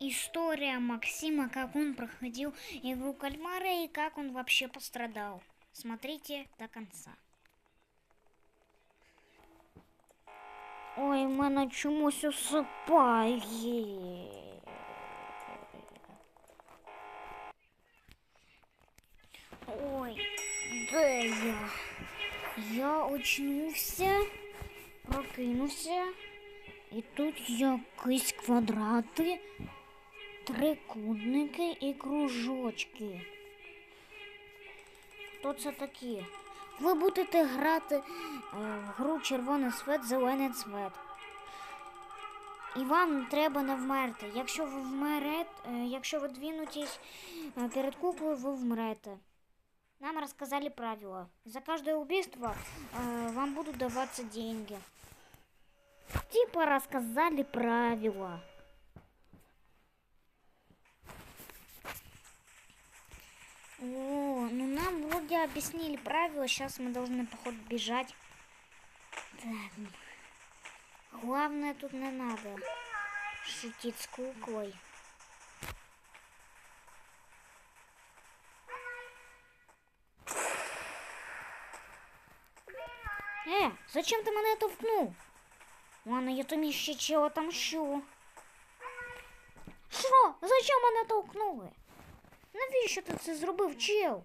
история Максима, как он проходил игру кальмара и как он вообще пострадал. Смотрите до конца. Ой, в мене чомусь усипає. Ой, де я? Я очнувся, прокинувся, і тут якісь квадрати, Трикутники і кружочки. Хто це такі? Ви будете грати е, в гру червоний цвет, зелений цвет. І вам треба не вмерти. Якщо ви вмерете, е, якщо ви двинетесь е, перед куклою, ви вмрете. Нам рассказали правила. За каждое убийство э, вам будут даваться деньги. Типа рассказали правила. О, ну нам вроде объяснили правила. Сейчас мы должны, походу, бежать. Так. Главное тут не надо шутить с куклой. Е, зачем ти мене товкнув? Ладно, я тобі ще чого отомщу. Що? Зачем мене толкнули? Навіщо ти це зробив, чел?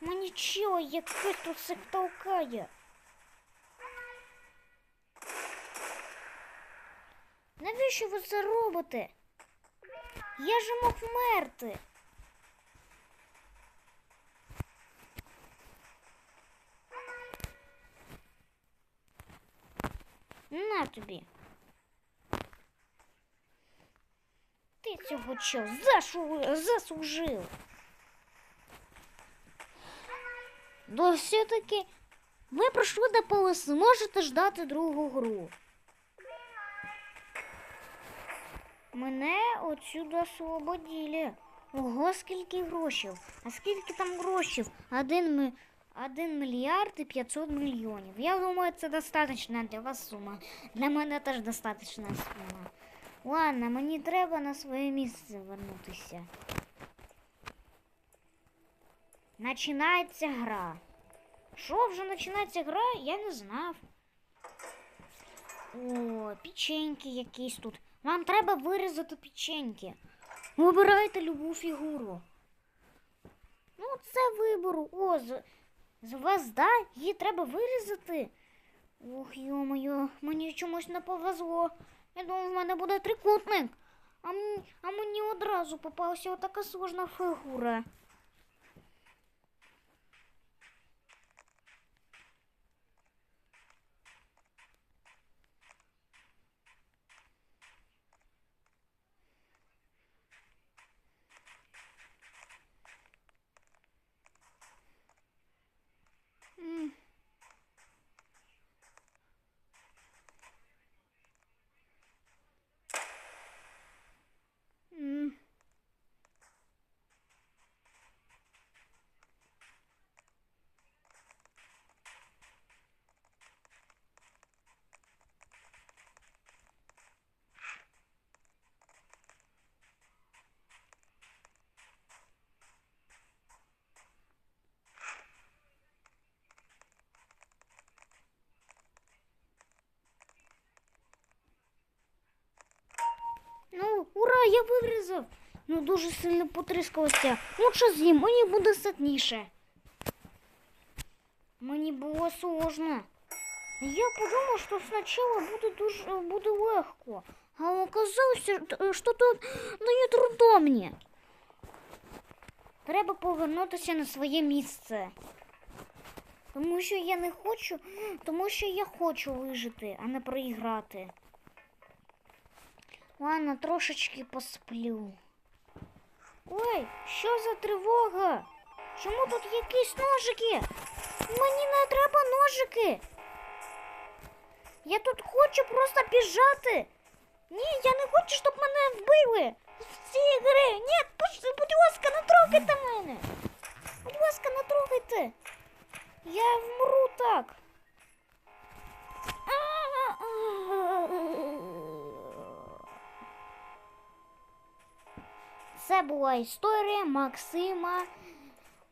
Мені чого якийсь тут всіх толкає? Навіщо ви це робите? Я ж мог вмерти. На тобі. Ти цього зашу... заслужив? Да все-таки ви пройшли до полоси, можете ждати другу гру. Мене отсюда освободили. Ого, скільки грошей. А скільки там грошей? Один. Один мільярд і 500 мільйонів. Я думаю, це достаточна для вас сума. Для мене теж достаточна сума. Ладно, мені треба на своє місце вернутися. Починається гра. Що вже починається гра, я не знав. О, печеньки якісь тут. Вам треба вирізати печеньки. Вибирайте любу фігуру. Ну, це вибору. О, з... Звезда, її треба вирізати. Ох, йо-моє, мені чомусь не повезло. Я думав, в мене буде трикутник. А мені, а мені одразу попалася така сложна фігура. Я вирізав. Ну дуже сильно потріскалося. Лучше з'їм, мені буде ситніше. Мені було сложно. Я подумав, що спочатку буде дуже буде легко. А оказалося, що тут не трудно мені. Треба повернутися на своє місце. Тому що я не хочу, тому що я хочу вижити, а не проіграти. Ладно, трошечки посплю. Ой, що за тривога? Чому тут якісь ножики? Мені не треба ножики. Я тут хочу просто біжати. Ні, я не хочу, щоб мене вбили в цій гри. Ні, будь ласка, не трогайте мене. Будь ласка, не трогайте. Я вмру так. це була історія Максима.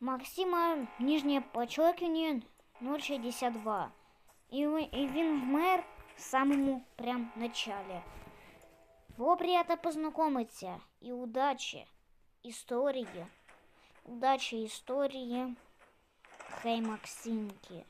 Максима нижнє подчеркивание 062. І, ви- і він вмер в самому прям началі. Було приємно познайомитися. І удачі історії. Удачі історії. Хей Максимки.